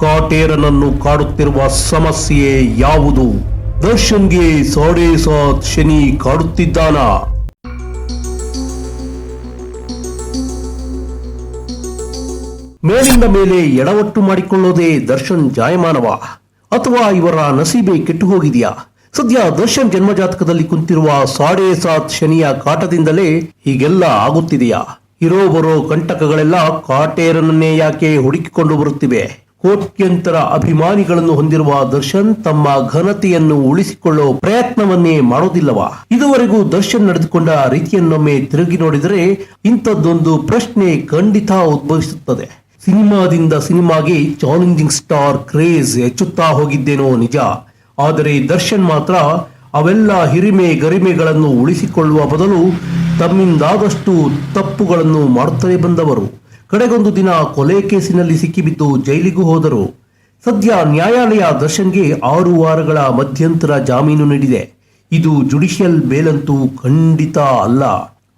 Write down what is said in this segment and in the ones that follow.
ಕಾಟೇರನನ್ನು ಕಾಡುತ್ತಿರುವ ಸಮಸ್ಯೆ ಯಾವುದು? ದರ್ಶನ್ಗೆ ಸಾಡೆ ಸಾತ್ ಶನಿ ಕಾಡುತ್ತಿದ್ದಾನ. ಮೇಲಿಂದ ಮೇಲೆ ಎಡವಟ್ಟು ಮಾಡಿಕೊಳ್ಳೋದೇ ದರ್ಶನ್ ಜಾಯಮಾನವ. ಅಥವಾ ಇವರ ನಸೀಬೆ ಕೆಟ್ಟು ಹೋಗಿದೆಯಾ ಸದ್ಯ ದರ್ಶನ್ ಜನ್ಮಜಾತಕದಲ್ಲಿ ಕುಂತಿರುವ ಸಾಡೆ ಸಾತ್ ಶನಿಯ ಕಾಟದಿಂದಲೇ ಹೀಗೆಲ್ಲ ಆಗುತ್ತಿದೆಯಾ? ಇರೋ ಬರೋ ಕಂಟಕಗಳೆಲ್ಲ ಕಾಟೇರನನ್ನೇ ಯಾಕೆ ಹುಡುಕಿಕೊಂಡು ಬರುತ್ತಿವೆ? ಕೋಟ್ಯಂತರ ಅಭಿಮಾನಿಗಳನ್ನು ಹೊಂದಿರುವ ದರ್ಶನ್ ತಮ್ಮ ಘನತೆಯನ್ನು ಉಳಿಸಿಕೊಳ್ಳೋ ಪ್ರಯತ್ನವನ್ನೇ ಮಾಡೋದಿಲ್ಲವಾ? ಇದುವರೆಗೂ ದರ್ಶನ್ ನಡೆದುಕೊಂಡ ರೀತಿಯನ್ನೊಮ್ಮೆ ತಿರುಗಿ ನೋಡಿದರೆ ಇಂಥದ್ದೊಂದು ಪ್ರಶ್ನೆ ಖಂಡಿತ ಉದ್ಭವಿಸುತ್ತದೆ. ಸಿನಿಮಾದಿಂದ ಸಿನಿಮಾಗೆ ಚಾಲೆಂಜಿಂಗ್ ಸ್ಟಾರ್ ಕ್ರೇಜ್ ಹೆಚ್ಚುತ್ತಾ ಹೋಗಿದ್ದೇನೋ ನಿಜ. ಆದರೆ ದರ್ಶನ್ ಮಾತ್ರ ಅವೆಲ್ಲ ಹಿರಿಮೆ ಗರಿಮೆಗಳನ್ನು ಉಳಿಸಿಕೊಳ್ಳುವ ಬದಲು ತಮ್ಮಿಂದಾದಷ್ಟು ತಪ್ಪುಗಳನ್ನು ಮಾಡುತ್ತಲೇ ಬಂದವರು. ಕಡೆಗೊಂದು ದಿನ ಕೊಲೆ ಕೇಸಿನಲ್ಲಿ ಸಿಕ್ಕಿಬಿದ್ದು ಜೈಲಿಗೂ ಹೋದರು ಸದ್ಯ ನ್ಯಾಯಾಲಯ ದರ್ಶನ್ಗೆ ಆರು ವಾರಗಳ ಮಧ್ಯಂತರ ಜಾಮೀನು ನೀಡಿದೆ. ಇದು ಜುಡಿಷಿಯಲ್ ಬೇಲಂತೂ ಖಂಡಿತ ಅಲ್ಲ.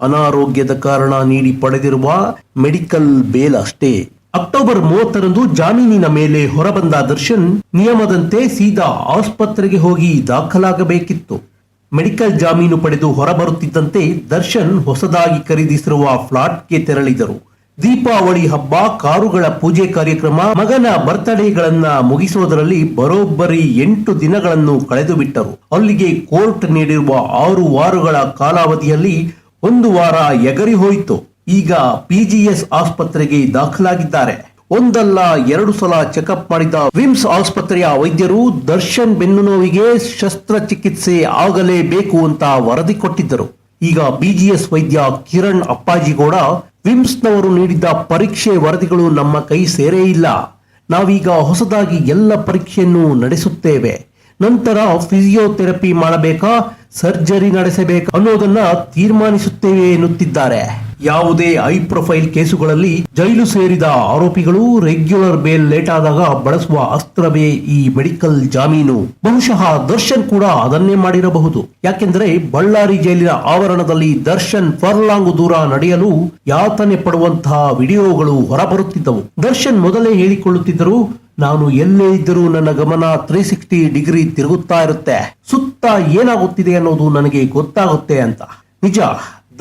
ಅನಾರೋಗ್ಯದ ಕಾರಣ ನೀಡಿ ಪಡೆದಿರುವ ಮೆಡಿಕಲ್ ಬೇಲ್ ಅಷ್ಟೇ. ಅಕ್ಟೋಬರ್ ಮೂವತ್ತರಂದು ಜಾಮೀನಿನ ಮೇಲೆ ಹೊರಬಂದ ದರ್ಶನ್ ನಿಯಮದಂತೆ ಸೀದಾ ಆಸ್ಪತ್ರೆಗೆ ಹೋಗಿ ದಾಖಲಾಗಬೇಕಿತ್ತು. ಮೆಡಿಕಲ್ ಜಾಮೀನು ಪಡೆದು ಹೊರಬರುತ್ತಿದ್ದಂತೆ ದರ್ಶನ್ ಹೊಸದಾಗಿ ಖರೀದಿಸಿರುವ ಫ್ಲಾಟ್ಗೆ ತೆರಳಿದರು. ದೀಪಾವಳಿ ಹಬ್ಬ, ಕಾರುಗಳ ಪೂಜೆ ಕಾರ್ಯಕ್ರಮ, ಮಗನ ಬರ್ತ್ಡೇಗಳನ್ನ ಮುಗಿಸುವುದರಲ್ಲಿ ಬರೋಬ್ಬರಿ ಎಂಟು ದಿನಗಳನ್ನು ಕಳೆದು ಬಿಟ್ಟರು ಅಲ್ಲಿಗೆ ಕೋರ್ಟ್ ನೀಡಿರುವ ಆರು ವಾರಗಳ ಕಾಲಾವಧಿಯಲ್ಲಿ ಒಂದು ವಾರ ಎಗರಿ ಹೋಯಿತು. ಈಗ ಪಿಜಿಎಸ್ ಆಸ್ಪತ್ರೆಗೆ ದಾಖಲಾಗಿದ್ದಾರೆ. ಒಂದಲ್ಲ ಎರಡು ಸಲ ಚೆಕಪ್ ಮಾಡಿದ ವಿಮ್ಸ್ ಆಸ್ಪತ್ರೆಯ ವೈದ್ಯರು ದರ್ಶನ್ ಬೆನ್ನು ನೋವಿಗೆ ಶಸ್ತ್ರಚಿಕಿತ್ಸೆ ಆಗಲೇಬೇಕು ಅಂತ ವರದಿ ಕೊಟ್ಟಿದ್ದರು. ಈಗ ಬಿಜಿಎಸ್ ವೈದ್ಯ ಕಿರಣ್ ಅಪ್ಪಾಜಿಗೌಡ ವಿಮ್ಸ್ನವರು ನೀಡಿದ್ದ ಪರೀಕ್ಷೆ ವರದಿಗಳು ನಮ್ಮ ಕೈ ಸೇರೇ ಇಲ್ಲ. ನಾವೀಗ ಹೊಸದಾಗಿ ಎಲ್ಲ ಪರೀಕ್ಷೆಯನ್ನು ನಡೆಸುತ್ತೇವೆ. ನಂತರ ಫಿಸಿಯೋಥೆರಪಿ ಮಾಡಬೇಕಾ, ಸರ್ಜರಿ ನಡೆಸಬೇಕಾ ಅನ್ನೋದನ್ನ ತೀರ್ಮಾನಿಸುತ್ತೇವೆ ಎನ್ನುತ್ತಿದ್ದಾರೆ. ಯಾವುದೇ ಹೈ ಪ್ರೊಫೈಲ್ ಕೇಸುಗಳಲ್ಲಿ ಜೈಲು ಸೇರಿದ ಆರೋಪಿಗಳು ರೆಗ್ಯುಲರ್ ಬೇಲ್ ಲೇಟ್ ಆದಾಗ ಬಳಸುವ ಅಸ್ತ್ರವೇ ಈ ಮೆಡಿಕಲ್ ಜಾಮೀನು. ಬಹುಶಃ ದರ್ಶನ್ ಕೂಡ ಅದನ್ನೇ ಮಾಡಿರಬಹುದು. ಯಾಕೆಂದರೆ ಬಳ್ಳಾರಿ ಜೈಲಿನ ಆವರಣದಲ್ಲಿ ದರ್ಶನ್ ಫರ್ಲಾಂಗ್ ದೂರ ನಡೆಯಲು ಯಾತನೆ ಪಡುವಂತಹ ವಿಡಿಯೋಗಳು ಹೊರಬರುತ್ತಿದ್ದವು. ದರ್ಶನ್ ಮೊದಲೇ ಹೇಳಿಕೊಳ್ಳುತ್ತಿದ್ದರು, ನಾನು ಎಲ್ಲೇ ಇದ್ದರೂ ನನ್ನ ಗಮನ ತ್ರೀ ಸಿಕ್ಸ್ಟಿ ಡಿಗ್ರಿ ತಿರುಗುತ್ತಾ ಇರುತ್ತೆ. ಸುತ್ತ ಏನಾಗುತ್ತಿದೆ ಅನ್ನೋದು ನನಗೆ ಗೊತ್ತಾಗುತ್ತೆ ಅಂತ. ನಿಜ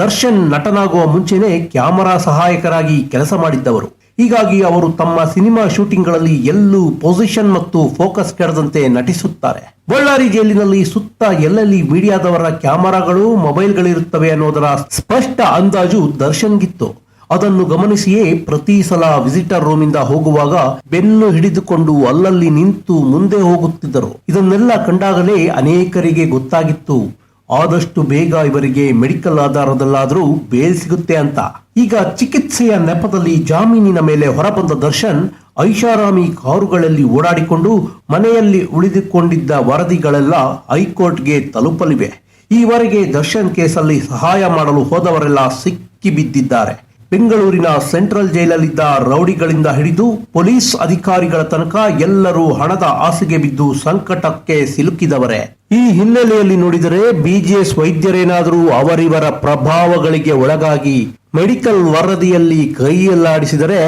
ದರ್ಶನ್ ನಟನಾಗುವ ಮುಂಚೆನೆ ಕ್ಯಾಮರಾ ಸಹಾಯಕರಾಗಿ ಕೆಲಸ ಮಾಡಿದ್ದವರು. ಹೀಗಾಗಿ ಅವರು ತಮ್ಮ ಸಿನಿಮಾ ಶೂಟಿಂಗ್ಗಳಲ್ಲಿ ಎಲ್ಲೂ ಪೊಸಿಷನ್ ಮತ್ತು ಫೋಕಸ್ ಕೆಡದಂತೆ ನಟಿಸುತ್ತಾರೆ. ಬಳ್ಳಾರಿ ಜೈಲಿನಲ್ಲಿ ಸುತ್ತ ಎಲ್ಲೆಲ್ಲಿ ಮೀಡಿಯಾದವರ ಕ್ಯಾಮರಾಗಳು, ಮೊಬೈಲ್ಗಳಿರುತ್ತವೆ ಅನ್ನೋದರ ಸ್ಪಷ್ಟ ಅಂದಾಜು ದರ್ಶನ್ಗಿತ್ತು. ಅದನ್ನು ಗಮನಿಸಿಯೇ ಪ್ರತಿ ಸಲ ವಿಸಿಟರ್ ರೂಮಿಂದ ಹೋಗುವಾಗ ಬೆನ್ನು ಹಿಡಿದುಕೊಂಡು ಅಲ್ಲಲ್ಲಿ ನಿಂತು ಮುಂದೆ ಹೋಗುತ್ತಿದ್ದರು. ಇದನ್ನೆಲ್ಲ ಕಂಡಾಗಲೇ ಅನೇಕರಿಗೆ ಗೊತ್ತಾಗಿತ್ತು. ಆದಷ್ಟು ಬೇಗ ಇವರಿಗೆ ಮೆಡಿಕಲ್ ಆಧಾರದಲ್ಲಾದರೂ ಬೇಲ್ ಸಿಗುತ್ತೆ ಅಂತ. ಈಗ ಚಿಕಿತ್ಸೆಯ ನೆಪದಲ್ಲಿ ಜಾಮೀನಿನ ಮೇಲೆ ಹೊರಬಂದ ದರ್ಶನ್ ಐಷಾರಾಮಿ ಕಾರುಗಳಲ್ಲಿ ಓಡಾಡಿಕೊಂಡು ಮನೆಯಲ್ಲಿ ಉಳಿದುಕೊಂಡಿದ್ದ ವರದಿಗಳೆಲ್ಲ ಹೈಕೋರ್ಟ್ಗೆ ತಲುಪಲಿವೆ. ಈವರೆಗೆ ದರ್ಶನ್ ಕೇಸಲ್ಲಿ ಸಹಾಯ ಮಾಡಲು ಹೋದವರೆಲ್ಲ ಸಿಕ್ಕಿಬಿದ್ದಿದ್ದಾರೆ. ಬೆಂಗಳೂರಿನ ಸೆಂಟ್ರಲ್ ಜೈಲಲ್ಲಿದ್ದ ರೌಡಿಗಳಿಂದ ಹಿಡಿದು ಪೊಲೀಸ್ ಅಧಿಕಾರಿಗಳ ತನಕ ಎಲ್ಲರೂ ಹಣದ ಆಸೆಗೆ ಬಿದ್ದು ಸಂಕಟಕ್ಕೆ ಸಿಲುಕಿದವರೇ. ಈ ಹಿನ್ನೆಲೆಯಲ್ಲಿ ನೋಡಿದರೆ ಬಿಜಿಎಸ್ ವೈದ್ಯರೇನಾದರೂ ಅವರಿವರ ಪ್ರಭಾವಗಳಿಗೆ ಒಳಗಾಗಿ ಮೆಡಿಕಲ್ ವರದಿಯಲ್ಲಿ ಕೈಯಲ್ಲಾಡಿಸಿದರೆ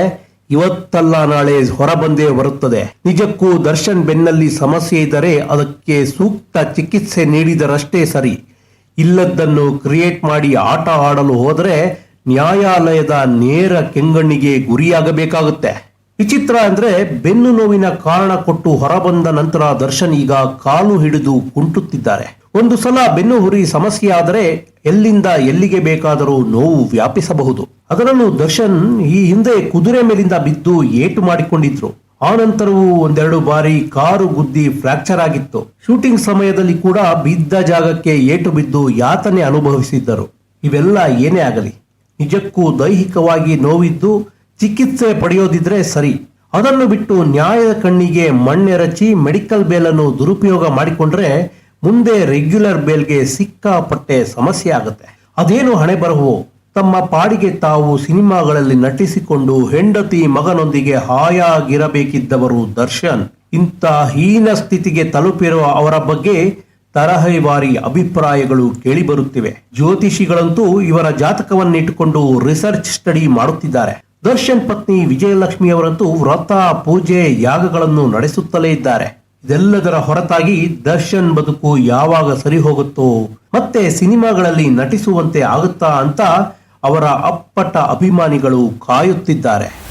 ಇವತ್ತಲ್ಲ ನಾಳೆ ಹೊರಬಂದೇ ಬರುತ್ತದೆ. ನಿಜಕ್ಕೂ ದರ್ಶನ್ ಬೆನ್ನಲ್ಲಿ ಸಮಸ್ಯೆ ಇದ್ದರೆ ಅದಕ್ಕೆ ಸೂಕ್ತ ಚಿಕಿತ್ಸೆ ನೀಡಿದರಷ್ಟೇ ಸರಿ. ಇಲ್ಲದ್ದನ್ನು ಕ್ರಿಯೇಟ್ ಮಾಡಿ ಆಟ ಆಡಲು ಹೋದರೆ ನ್ಯಾಯಾಲಯದ ನೇರ ಕೆಂಗಣ್ಣಿಗೆ ಗುರಿಯಾಗಬೇಕಾಗುತ್ತೆ. ವಿಚಿತ್ರ ಅಂದ್ರೆ ಬೆನ್ನು ನೋವಿನ ಕಾರಣ ಕೊಟ್ಟು ಹೊರಬಂದ ನಂತರ ದರ್ಶನ್ ಈಗ ಕಾಲು ಹಿಡಿದು ಕುಂಟುತ್ತಿದ್ದಾರೆ. ಒಂದು ಸಲ ಬೆನ್ನು ಹುರಿ ಸಮಸ್ಯೆ ಆದರೆ ಎಲ್ಲಿಂದ ಎಲ್ಲಿಗೆ ಬೇಕಾದರೂ ನೋವು ವ್ಯಾಪಿಸಬಹುದು. ಅದರಲ್ಲೂ ದರ್ಶನ್ ಈ ಹಿಂದೆ ಕುದುರೆ ಮೇಲಿಂದ ಬಿದ್ದು ಏಟು ಮಾಡಿಕೊಂಡಿದ್ರು. ಆ ನಂತರವೂ ಒಂದೆರಡು ಬಾರಿ ಕಾರು ಗುದ್ದಿ ಫ್ರಾಕ್ಚರ್ ಆಗಿತ್ತು. ಶೂಟಿಂಗ್ ಸಮಯದಲ್ಲಿ ಕೂಡ ಬಿದ್ದ ಜಾಗಕ್ಕೆ ಏಟು ಬಿದ್ದು ಯಾತನೆ ಅನುಭವಿಸಿದ್ದರು. ಇವೆಲ್ಲ ಏನೇ ಆಗಲಿ. ನಿಜಕ್ಕೂ ದೈಹಿಕವಾಗಿ ನೋವಿದ್ದು ಚಿಕಿತ್ಸೆ ಪಡೆಯೋದಿದ್ರೆ ಸರಿ. ಅದನ್ನು ಬಿಟ್ಟು ನ್ಯಾಯದ ಕಣ್ಣಿಗೆ ಮಣ್ಣೆರಚಿ ಮೆಡಿಕಲ್ ಬೇಲನ್ನು ದುರುಪಯೋಗ ಮಾಡಿಕೊಂಡ್ರೆ ಮುಂದೆ ರೆಗ್ಯುಲರ್ ಬೇಲ್ಗೆ ಸಿಕ್ಕಾಪಟ್ಟೆ ಸಮಸ್ಯೆ ಆಗುತ್ತೆ. ಅದೇನು ಹಣೆ ಬರಹವು? ತಮ್ಮ ಪಾಡಿಗೆ ತಾವು ಸಿನಿಮಾಗಳಲ್ಲಿ ನಟಿಸಿಕೊಂಡು ಹೆಂಡತಿ ಮಗನೊಂದಿಗೆ ಹಾಯಾಗಿರಬೇಕಿದ್ದವರು ದರ್ಶನ್. ಇಂಥ ಹೀನ ಸ್ಥಿತಿಗೆ ತಲುಪಿರುವ ಅವರ ಬಗ್ಗೆ ತರಹೇವಾರಿ ಅಭಿಪ್ರಾಯಗಳು ಕೇಳಿಬರುತ್ತಿವೆ ಜ್ಯೋತಿಷಿಗಳಂತೂ ಇವರ ಜಾತಕವನ್ನಿಟ್ಟುಕೊಂಡು ರಿಸರ್ಚ್ ಸ್ಟಡಿ ಮಾಡುತ್ತಿದ್ದಾರೆ. ದರ್ಶನ್ ಪತ್ನಿ ವಿಜಯಲಕ್ಷ್ಮಿ ಅವರಂತೂ ವ್ರತ, ಪೂಜೆ, ಯಾಗಗಳನ್ನು ನಡೆಸುತ್ತಲೇ ಇದ್ದಾರೆ. ಇದೆಲ್ಲದರ ಹೊರತಾಗಿ ದರ್ಶನ್ ಬದುಕು ಯಾವಾಗ ಸರಿ ಹೋಗುತ್ತೋ ಮತ್ತೆ ಸಿನಿಮಾಗಳಲ್ಲಿ ನಟಿಸುವಂತೆ ಆಗುತ್ತಾ ಅಂತ ಅವರ ಅಪ್ಪಟ ಅಭಿಮಾನಿಗಳು ಕಾಯುತ್ತಿದ್ದಾರೆ.